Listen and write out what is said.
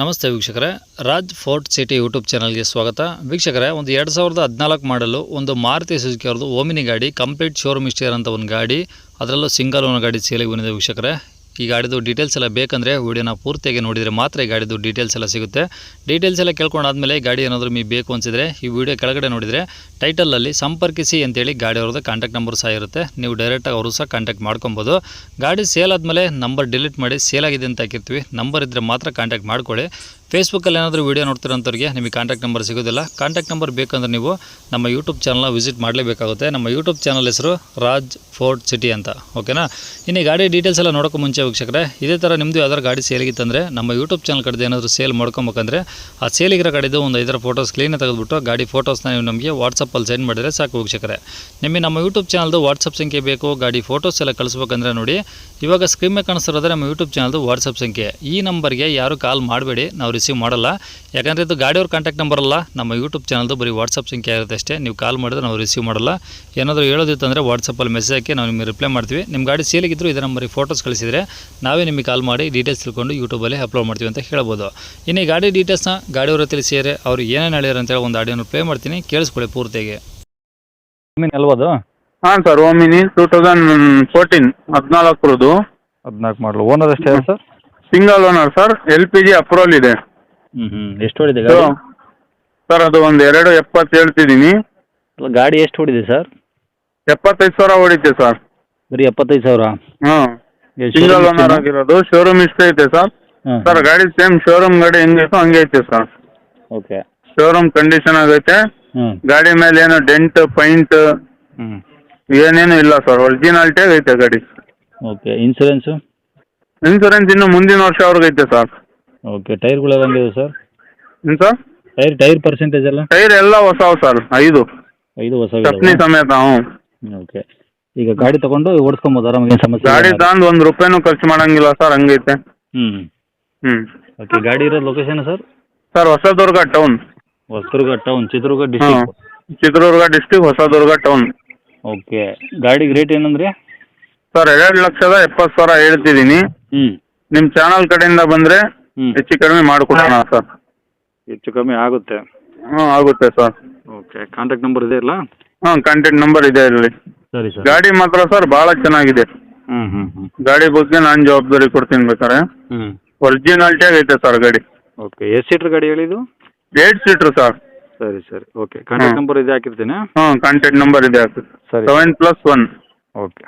ನಮಸ್ತೆ ವೀಕ್ಷಕರೇ. Raj fort city YouTube ಚಾನಲ್ಗೆ ಸ್ವಾಗತ. ವೀಕ್ಷಕರೇ, ಒಂದು ಎರಡು ಸಾವಿರದ ಹದಿನಾಲ್ಕು ಮಾಡಲು ಒಂದು ಮಾರುತಿ ಸುಜುಕಿ ಅವ್ರದ್ದು ಓಮಿನಿ ಗಾಡಿ, ಕಂಪ್ಲೀಟ್ ಶೋರೂಮ್ ಇಷ್ಟೇ ಅಂತ ಒಂದು ಗಾಡಿ, ಅದರಲ್ಲೂ ಸಿಂಗಲ್ ಓನ್ ಗಾಡಿ ಸೇಲಿಗೆ ಬಂದಿದೆ ವೀಕ್ಷಕರೇ. ಈ ಗಾಡಿದು ಡೀಟೇಲ್ಸ್ ಎಲ್ಲ ಬೇಕಂದರೆ ವೀಡಿಯೋನ ಪೂರ್ತಿಯಾಗಿ ನೋಡಿದರೆ ಮಾತ್ರ ಈ ಗಾಡಿದು ಡೀಟೇಲ್ಸ್ ಎಲ್ಲ ಸಿಗುತ್ತೆ. ಡೀಟೇಲ್ಸ್ ಎಲ್ಲ ಕೇಳ್ಕೊಂಡಾದ್ಮೇಲೆ ಗಾಡಿ ಏನಾದರೂ ಮೀ ಬೇಕು ಅನಿಸಿದರೆ ಈ ವಿಡಿಯೋ ಕೆಳಗಡೆ ನೋಡಿದರೆ ಟೈಟಲಲ್ಲಿ ಸಂಪರ್ಕಿಸಿ ಅಂತೇಳಿ ಗಾಡಿ ಅವ್ರದ್ದು ಕಾಂಟ್ಯಾಕ್ಟ್ ನಂಬರ್ ಸಹ ಇರುತ್ತೆ. ನೀವು ಡೈರೆಕ್ಟಾಗಿ ಅವರು ಸಹ ಕಾಂಟ್ಯಾಕ್ಟ್ ಮಾಡ್ಕೊಬೋದು. ಗಾಡಿ ಸೇಲ್ ಆದಮೇಲೆ ನಂಬರ್ ಡಿಲೀಟ್ ಮಾಡಿ ಸೇಲ್ ಆಗಿದೆ ಅಂತ ಹಾಕಿರ್ತೀವಿ. ನಂಬರ್ ಇದ್ದರೆ ಮಾತ್ರ ಕಾಂಟ್ಯಾಕ್ಟ್ ಮಾಡ್ಕೊಳ್ಳಿ. ಫೇಸ್ಬುಕ್ಕಲ್ಲಿ ಏನಾದರೂ ವೀಡಿಯೋ ನೋಡ್ತಿರೋಂಥವ್ರಿಗೆ ನಿಮಗೆ ಕಾಂಟ್ಯಾಕ್ಟ್ ನಂಬರ್ ಸಿಗೋದಿಲ್ಲ. ಕಾಂಟ್ಯಾಕ್ಟ್ ನಂಬರ್ ಬೇಕಂದ್ರೆ ನೀವು ನಮ್ಮ ಯೂಟ್ಯೂಬ್ ಚಾನಲ್ನ ವಿಸಿಟ್ ಮಾಡಲೇಬೇಕಾಗುತ್ತೆ. ನಮ್ಮ ಯೂಟ್ಯೂಬ್ ಚಾನಲ್ ಹೆಸರು ರಾಜ್ ಫೋರ್ಟ್ ಸಿಟಿ ಅಂತ. ಓಕೆನಾ ಇನ್ನು ಗಾಡಿ ಡೀಟೇಲ್ಸ್ ಎಲ್ಲ ನೋಡೋಕೆ ಮುಂಚೆ ವೀಕ್ಷಕರೇ, ಇದೇ ಥರ ನಿಮ್ಮದು ಯಾವ್ದಾದ್ರು ಗಾಡಿ ಸೇಲಿಗಿತ್ತಂದರೆ ನಮ್ಮ ಯೂಟ್ಯೂಬ್ ಚಾನಲ್ ಕಡೆದು ಏನಾದರೂ ಸೇಲ್ ಮಾಡ್ಕೊಬೇಕಂದ್ರೆ ಆ ಸೇಲಿಗಿರೋ ಕಡೆದು ಒಂದು ಐದರ ಫೋಟೋಸ್ ಕ್ಲೀನಾಗಿ ತೆಗೆದುಬಿಟ್ಟು ಗಾಡಿ ಫೋಟೋಸ್ನ ನೀವು ನಮಗೆ ವಾಟ್ಸಪ್ಪಲ್ಲಿ ಸೆಂಡ್ ಮಾಡಿದರೆ ಸಾಕು ವೀಕ್ಷಕರೇ. ನಿಮಗೆ ನಮ್ಮ ಯೂಟ್ಯೂಬ್ ಚಾನಲ್ದು ವಾಟ್ಸಪ್ ಸಂಖ್ಯೆ ಬೇಕು, ಗಾಡಿ ಫೋಟೋಸ್ ಎಲ್ಲ ಕಳಿಸ್ಬೇಕಂದ್ರೆ ನೋಡಿ. ಇವಾಗ ಸ್ಕ್ರೀನ್ ಮೇಲೆ ಕಾಣಿಸ್ತಿರೋದ್ರೆ ನಮ್ಮ ಯೂಟ್ಯೂಬ್ ಚಾನಲ್ದು ವಾಟ್ಸಪ್ ಸಂಖ್ಯೆ. ಈ ನಂಬರ್ಗೆ ಯಾರು ಕಾಲ್ ಮಾಡಬೇಡಿ, ನಾವು ರಿಸೀವ್ ಮಾಡಲ್ಲ. ಯಾಕಂದರೆ ಇದು ಗಾಡಿಯವ್ರ ಕಾಂಟ್ಯಾಕ್ಟ್ ನಂಬರ್ ಅಲ್ಲ. ನಮ್ಮ ಯೂಟ್ಯೂಬ್ ಚಾನಲ್ದು ಬರೀ ವಾಟ್ಸಪ್ ಸಂಖ್ಯೆ ಇರುತ್ತೆ ಅಷ್ಟೇ. ನೀವು ಕಾಲ್ ಮಾಡಿದ್ರೆ ನಾವು ರಿಸೀವ್ ಮಾಡಲ್ಲ. ಏನಾದರೂ ಹೇಳೋದಿತ್ತಂದರೆ ವಾಟ್ಸಪ್ಪಲ್ಲಿ ಮೆಸೇಜ್ ಹಾಕಿ ನಾವು ನಿಮಗೆ ರಿಪ್ಲೈ ಮಾಡ್ತೀವಿ. ನಿಮ್ಮ ಗಾಡಿ ಸೇಲಿಗಿದ್ರು ಇದೇ ನಂಬರಿಗೆ ಫೋಟೋಸ್ ಕಳಿಸಿದರೆ ನಾವೇ ನಿಮಗೆ ಕಾಲ್ ಮಾಡಿ ಡೀಟೇಲ್ಸ್ ತಿಳ್ಕೊಂಡು ಯೂಟ್ಯೂಬಲ್ಲಿ ಅಪ್ಲೋಡ್ ಮಾಡ್ತೀವಿ ಅಂತ ಹೇಳ್ಬೋದು. ಇನ್ನು ಈ ಗಾಡಿ ಡೀಟೇಲ್ಸ್ನ ಗಾಡಿಯವ್ರ ತಿಳಿಸಿದರೆ ಅವ್ರು ಏನೇನು ಹೇಳ್ಯಾರ ಅಂತೇಳಿ ಒಂದು ಆಡಿಯೋನ ಪ್ಲೇ ಮಾಡ್ತೀನಿ. ಕೇಳಿಸ್ಕೊಳ್ಳಿ ಪೂರ್ತಿಗೆ ಅಲ್ವದು? ಅದು ಹಾಂ sir Omni two thousand fourteen ಹದಿನಾಲ್ಕರದು. ಹದಿನಾಲ್ಕು ಮಾಡಲು ಓನರ್ ಅಷ್ಟೇ sir single owner sir L P G approval ಇದೆ. ಹ್ಞೂ ಹ್ಞೂ ಎಷ್ಟು ಗಾಡಿ? ಸರ್ ಅದು ಒಂದು ಎರಡು ಎಪ್ಪತ್ತು ಹೇಳ್ತಿದ್ದೀನಿ. ಅಲ್ಲ ಗಾಡಿ ಎಷ್ಟು ಹೊಡಿದೆ ಸರ್? ಎಪ್ಪತ್ತೈದು ಸಾವಿರ ಹೊಡಿತೆ ಸರ್. ಬರೀ ಎಪ್ಪತ್ತೈದು ಸಾವಿರ? ಸಿಂಗಲ್ ಓನರ್ ಆಗಿರೋದು ಶೋರೂಮ್ ಇಷ್ಟ ಐತೆ ಸರ್. ಹಾಂ ಸರ್ ಗಾಡಿ ಸೇಮ್ ಶೋರೂಮ್ ಗಾಡಿ ಹೆಂಗೈತೋ ಹಂಗೆ ಐತೆ ಸರ್. ಓಕೆ. ಶೋರೂಮ್ ಕಂಡೀಷನ್ ಆಗೈತೆ. ಹ್ಞೂ ಗಾಡಿ ಮೇಲೆ ಏನು ಡೆಂಟ್ ಪೈಂಟ್ ಹ್ಞೂ ಏನೇನು ಇಲ್ಲ ಸರ್. ಒರಿಜಿನಾಲಿಟಿ ಆಗೈತೆ ಗಾಡಿ. ಓಕೆ. ಇನ್ಶೂರೆನ್ಸ್ ಇನ್ಸೂರೆನ್ಸ್ ಇನ್ನು ಮುಂದಿನ ವರ್ಷ ಐತೆ ಸರ್. ಓಕೆ ಟೈರ್ಗಳೆಲ್ಲ ಹೆಂಗಿದೆ ಸರ್? ಏನು ಸರ್? ಟೈರ್ ಟೈರ್ ಪರ್ಸೆಂಟೇಜ್ ಎಲ್ಲ? ಟೈರ್ ಎಲ್ಲ ಹೊಸವು ಸರ್ ಐದು. ಐದು ಹೊಸ ಚಪ್ನಿ ಸಮೇತ ಹ್ಞೂ. ಓಕೆ ಈಗ ಗಾಡಿ ತಗೊಂಡು ಓಡಿಸ್ಕೊಬೋದು ಆರಾಮಾಗಿ ಏನು ಸಮಸ್ಯೆ ಗಾಡಿ ತಗೊಂಡು ಒಂದು ರೂಪಾಯಿನೂ ಖರ್ಚು ಮಾಡಂಗಿಲ್ಲ ಸರ್ ಹಂಗೈತೆ. ಹ್ಮ್ ಹ್ಮ್. ಓಕೆ ಗಾಡಿ ಇರೋ location sir? Sir Hosadurga town Hosadurga town Chitradurga district Chitradurga district Hosadurga town okay ಗಾಡಿಗೆ ರೇಟ್ ಏನಂದ್ರೆ? ಸರ್ ಎರಡು ಲಕ್ಷದ ಎಪ್ಪತ್ತು ಸಾವಿರ ಹೇಳ್ತಿದ್ದೀನಿ. ಹ್ಞೂ ನಿಮ್ಮ ಚಾನಲ್ ಕಡೆಯಿಂದ ಬಂದರೆ ಹ್ಞೂ ಹೆಚ್ಚು ಕಡಿಮೆ ಮಾಡಿಕೊಡೋಣ ಸರ್. ಹೆಚ್ಚು ಕಮ್ಮಿ ಆಗುತ್ತೆ. ಹ್ಞೂ ಆಗುತ್ತೆ ಸರ್. ಓಕೆ ಕಾಂಟ್ಯಾಕ್ಟ್ ನಂಬರ್ ಇದೆ ಅಲ್ಲ? ಹಾಂ ಕಾಂಟ್ಯಾಕ್ಟ್ ನಂಬರ್ ಇದೆ ಇಲ್ಲಿ. ಸರಿ ಸರ್. ಗಾಡಿ ಮಾತ್ರ ಸರ್ ಭಾಳ ಚೆನ್ನಾಗಿದೆ. ಹ್ಞೂ ಹ್ಞೂ ಹ್ಞೂ ಗಾಡಿ ಬಗ್ಗೆ ನಾನು ಜವಾಬ್ದಾರಿ ಕೊಡ್ತೀನಿ ಬೇಕಾರೆ ಹ್ಞೂ ಒರಿಜಿನಾಲಿಟಿ ಆಗೈತೆ ಸರ್ ಗಾಡಿ. ಓಕೆ ಎಷ್ಟು ಸೀಟ್ರ್ ಗಾಡಿ ಹೇಳಿದ್ದು ಏಟ್ ಸೀಟ್ರ್ ಸರ್. ಸರಿ ಸರಿ. Okay contact. ನಂಬರ್ ಇದೆ ಹಾಕಿರ್ತೀನಿ. ಹಾಂ ಕಾಂಟ್ಯಾಕ್ಟ್ ನಂಬರ್ ಇದೆ ಸರಿ. Seven plus one okay